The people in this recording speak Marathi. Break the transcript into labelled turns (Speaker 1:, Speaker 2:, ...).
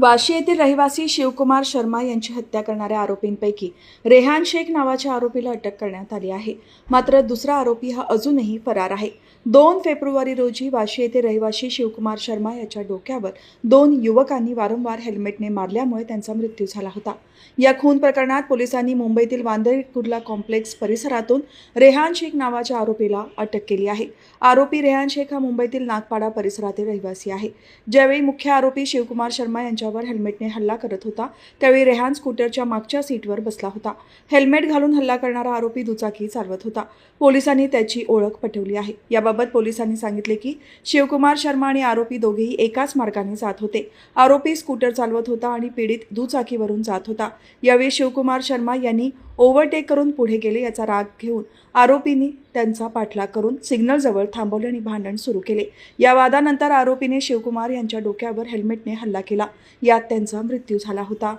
Speaker 1: वाशी येथील रहिवासी शिवकुमार शर्मा यांची हत्या करणाऱ्या आरोपींपैकी रेहान शेख नावाच्या आरोपीला अटक करण्यात आली आहे. मात्र दुसरा आरोपी हा अजूनही फरार आहे. दोन फेब्रुवारी रोजी वाशी येथे रहिवासी शिवकुमार शर्मा याच्या डोक्यावर दोन युवकांनी वारंवार हेल्मेटने मारल्यामुळे त्यांचा मृत्यू झाला होता. या खून प्रकरणात पोलिसांनी मुंबईतील वांद्रे कुर्ला कॉम्प्लेक्स परिसरातून रेहान शेख नावाच्या आरोपीला अटक केली आहे. आरोपी रेहान शेख हा मुंबईतील नागपाडा परिसरातील रहिवासी आहे. ज्यावेळी मुख्य आरोपी शिवकुमार शर्मा यांच्यावर हेल्मेटने हल्ला करत होता त्यावेळी रेहान स्कूटरच्या मागच्या सीटवर बसला होता. हेल्मेट घालून हल्ला करणारा आरोपी दुचाकी चालवत होता. पोलिसांनी त्याची ओळख पटवली आहे. याबाबत पोलिसांनी सांगितले की शिवकुमार शर्मा आणि आरोपी दोघेही एकाच मार्गाने जात होते. आरोपी स्कूटर चालवत होता आणि पीडित दुचाकीवरून जात होता. यावेळी शिवकुमार शर्मा यांनी ओव्हरटेक करून पुढे गेले याचा राग घेऊन आरोपींनी त्यांचा पाठलाग करून सिग्नलजवळ थांबवले आणि भांडण सुरू केले. या वादानंतर आरोपीने शिवकुमार यांच्या डोक्यावर हेल्मेटने हल्ला केला. यात त्यांचा मृत्यू झाला होता.